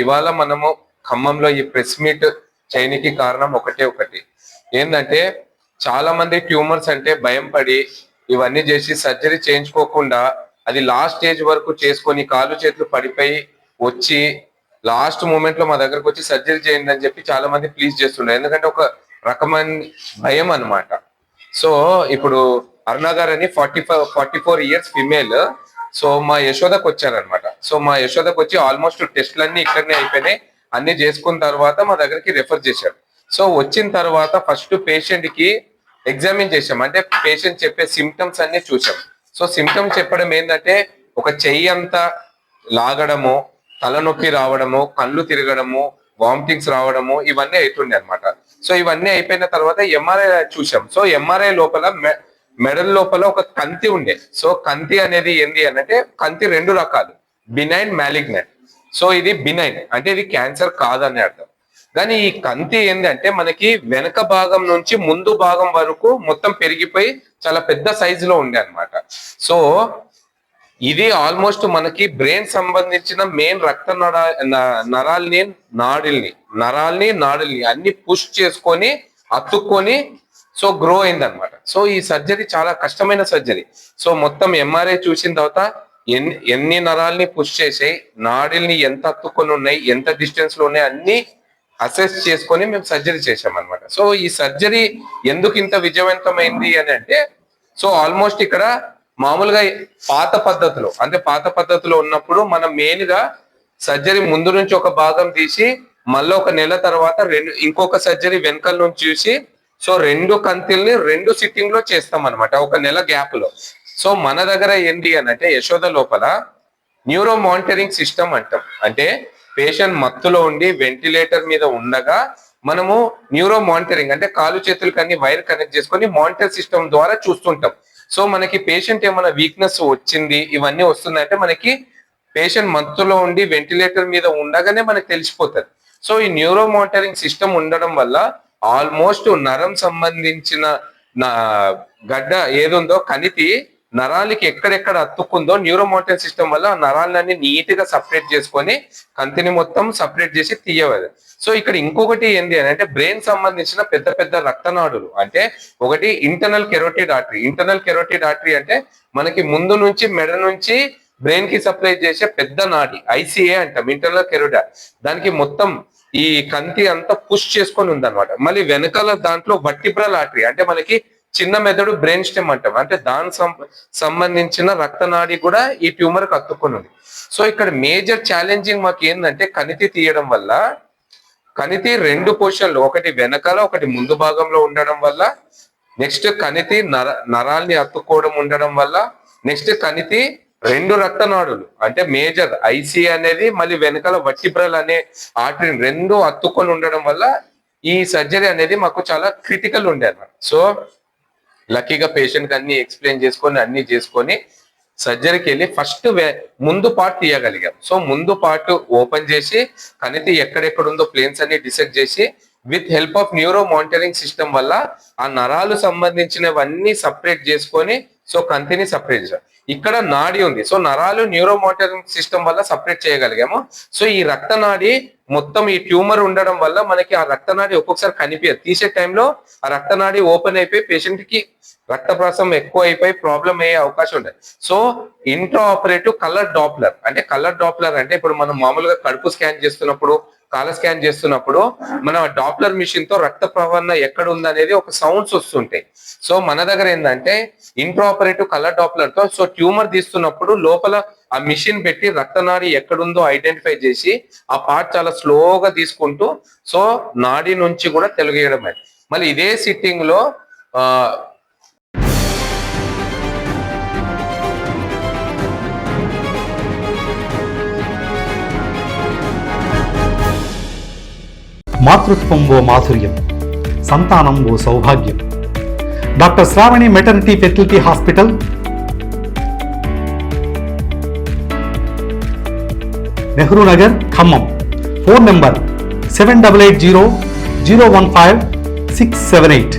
ఇవాళ మనము ఖమ్మంలో ఈ ప్రెస్ మీట్ చేయనికి కారణం ఒకటే ఒకటి. ఏంటంటే చాలా మంది ట్యూమర్స్ అంటే భయం పడి ఇవన్నీ చేసి సర్జరీ చేయించుకోకుండా అది లాస్ట్ స్టేజ్ వరకు చేసుకొని కాలు చేతులు పడిపోయి వచ్చి లాస్ట్ మూమెంట్లో మా దగ్గరకు వచ్చి సర్జరీ చేయండి అని చెప్పి చాలా మంది ప్లీజ్ చేస్తుండే. ఎందుకంటే ఒక రకమైన భయం అన్నమాట. సో ఇప్పుడు అరుణ గారు అని forty five forty four years female. So మా యశోదకు వచ్చారనమాట సో మా యశోదకు వచ్చి ఆల్మోస్ట్ టెస్ట్లన్నీ ఇక్కడనే అయిపోయినాయి. అన్ని చేసుకున్న తర్వాత మా దగ్గరికి రెఫర్ చేశారు. సో వచ్చిన తర్వాత ఫస్ట్ పేషెంట్కి ఎగ్జామిన్ చేసాం అంటే పేషెంట్ చెప్పే సిమ్టమ్స్ అన్ని చూసాం సో సిమ్టమ్స్ చెప్పడం ఏంటంటే ఒక చెయ్యి అంతా లాగడము తలనొప్పి రావడము కళ్ళు తిరగడము వామిటింగ్స్ రావడము ఇవన్నీ అవుతుండే అనమాట సో ఇవన్నీ అయిపోయిన తర్వాత ఎంఆర్ఐ చూసాం సో ఎంఆర్ఐ లోపల మెడల్ లోపల ఒక కంతి ఉండే. సో కంతి అనేది ఏంది అనంటే అంటే కంతి రెండు రకాలు. బినైన్ మ్యాలిగ్నెంట్ సో ఇది బినైన్ అంటే ఇది క్యాన్సర్ కాదని అర్థం. కానీ ఈ కంతి ఏంటంటే మనకి వెనక భాగం నుంచి ముందు భాగం వరకు మొత్తం పెరిగిపోయి చాలా పెద్ద సైజులో ఉండే అన్నమాట సో ఇది ఆల్మోస్ట్ మనకి బ్రెయిన్ సంబంధించిన మెయిన్ రక్త నర నరాల్ని నాడుల్ని నరాల్ని నాడుల్ని అన్ని పుష్ చేసుకొని అతుక్కొని సో గ్రో అయింది అనమాట సో ఈ సర్జరీ చాలా కష్టమైన సర్జరీ సో మొత్తం ఎంఆర్ఐ చూసిన తర్వాత ఎన్ని ఎన్ని నరాల్ని పుష్ చేసాయి నాడిల్ని ఎంత అత్తుకొని ఉన్నాయి ఎంత డిస్టెన్స్లో ఉన్నాయి అన్ని అసెస్ చేసుకొని మేము సర్జరీ చేసాం అనమాట సో ఈ సర్జరీ ఎందుకు ఇంత విజయవంతమైంది అని అంటే సో ఆల్మోస్ట్ ఇక్కడ మామూలుగా పాత పద్ధతిలో అంటే పాత పద్ధతిలో ఉన్నప్పుడు మనం మెయిన్గా సర్జరీ ముందు నుంచి ఒక భాగం తీసి మళ్ళీ ఒక నెల తర్వాత రెండు ఇంకొక సర్జరీ వెనకాల నుంచి చూసి సో రెండు కంతిల్ని రెండు సిట్టింగ్లో చేస్తాం అనమాట ఒక నెల గ్యాప్లో సో మన దగ్గర ఏంటి అని అంటే యశోద లోపల న్యూరో మానిటరింగ్ సిస్టమ్ అంటాం. అంటే పేషెంట్ మత్తులో ఉండి వెంటిలేటర్ మీద ఉండగా మనము న్యూరో మానిటరింగ్ అంటే కాలు చేతులు కానీ వైర్ కనెక్ట్ చేసుకొని మానిటర్ సిస్టమ్ ద్వారా చూస్తుంటాం. సో మనకి పేషెంట్ ఏమైనా వీక్నెస్ వచ్చింది ఇవన్నీ వస్తుందంటే మనకి పేషెంట్ మత్తులో ఉండి వెంటిలేటర్ మీద ఉండగానే మనకి తెలిసిపోతుంది. సో ఈ న్యూరో మానిటరింగ్ సిస్టమ్ ఉండడం వల్ల ఆల్మోస్ట్ నరం సంబంధించిన గడ్డ ఏదుందో కణితి నరాలకి ఎక్కడెక్కడ అతుక్కుందో న్యూరోమోటర్ సిస్టమ్ వల్ల నరాలన్నీ నీట్గా సపరేట్ చేసుకొని కంతిని మొత్తం సపరేట్ చేసి తీయవదు సో ఇక్కడ ఇంకొకటి ఏంటి అని అంటే బ్రెయిన్ సంబంధించిన పెద్ద పెద్ద రక్తనాడులు. అంటే ఒకటి internal carotid artery. Internal carotid artery అంటే మనకి ముందు నుంచి మెడ నుంచి బ్రెయిన్కి సప్లై చేసే పెద్ద నాడి ఐసీఏ అంటాం ఇంటర్నల్ కెరోటిడ్. దానికి మొత్తం ఈ కంతి అంతా పుష్ చేసుకొని ఉందన్నమాట. మళ్ళీ వెనకాల దాంట్లో వర్టిబ్రల్ ఆర్టరీ. అంటే మనకి చిన్న మెదడు బ్రెయిన్ స్టెమ్ అంటాం. అంటే దాని సంబంధించిన రక్తనాడి కూడా ఈ ట్యూమర్కి ఉంది సో ఇక్కడ మేజర్ ఛాలెంజింగ్ మాకు ఏంటంటే కణితి తీయడం వల్ల కణితి రెండు పొజిషన్లు ఒకటి వెనకాల ఒకటి ముందు భాగంలో ఉండడం వల్ల నెక్స్ట్ కణితి నర నరాల్ని అత్తుకోవడం ఉండడం వల్ల నెక్స్ట్ కణితి రెండు రక్తనాడులు అంటే మేజర్ ఐసి అనేది మళ్ళీ వెనకాల వట్టిబ్రల్ అనే ఆర్టరీ రెండు అత్తుకొని ఉండడం వల్ల ఈ సర్జరీ అనేది మాకు చాలా క్రిటికల్ ఉండే సో లక్కీగా పేషెంట్ అన్ని ఎక్స్ప్లెయిన్ చేసుకొని అన్ని చేసుకొని సర్జరీకి వెళ్ళి ఫస్ట్ ముందు పార్ట్ తీయగలిగాం. సో ముందు పార్ట్ ఓపెన్ చేసి కనీతి ఎక్కడెక్కడ ఉందో ప్లేన్స్ అన్ని డిసెక్ట్ చేసి with help of neuro monitoring system వల్ల ఆ నరాలు సంబంధించినవన్నీ సపరేట్ చేసుకొని సో కంతిని సపరేట్ చేసాం ఇక్కడ నాడి ఉంది. సో నరాలు న్యూరో మానిటరింగ్ సిస్టమ్ వల్ల సపరేట్ చేయగలిగాము. సో ఈ రక్తనాడి మొత్తం ఈ ట్యూమర్ ఉండడం వల్ల మనకి ఆ రక్తనాడి ఒక్కొక్కసారి కనిపించదు. తీసే టైంలో ఆ రక్తనాడి ఓపెన్ అయిపోయి పేషెంట్కి రక్తప్రాసం ఎక్కువ అయిపోయి ప్రాబ్లం అయ్యే అవకాశం ఉంటుంది. So intra operative colour Doppler అంటే కలర్ డాప్లర్ అంటే ఇప్పుడు మనం మామూలుగా కడుపు స్కాన్ చేస్తున్నప్పుడు కాల స్కాన్ చేస్తున్నప్పుడు మన డాప్లర్ మిషన్తో రక్త ప్రవరణ ఎక్కడ ఉందనేది ఒక సౌండ్స్ వస్తుంటాయి. సో మన దగ్గర ఏంటంటే ఇంట్రాపరేటివ్ కలర్ డాప్లర్తో సో ట్యూమర్ తీస్తున్నప్పుడు లోపల ఆ మిషన్ పెట్టి రక్తనాడి ఎక్కడుందో ఐడెంటిఫై చేసి ఆ పార్ట్ చాలా స్లోగా తీసుకుంటూ సో నాడి నుంచి కూడా తెలుగేయడం మళ్ళీ ఇదే సిట్టింగ్లో మాతృత్వం ఓ మాధుర్యం సంతానం ఓ సౌభాగ్యం doctor Shravani maternity fertility hospital Nehru Nagar Khammam phone number seven double eight zero zero one five six seven eight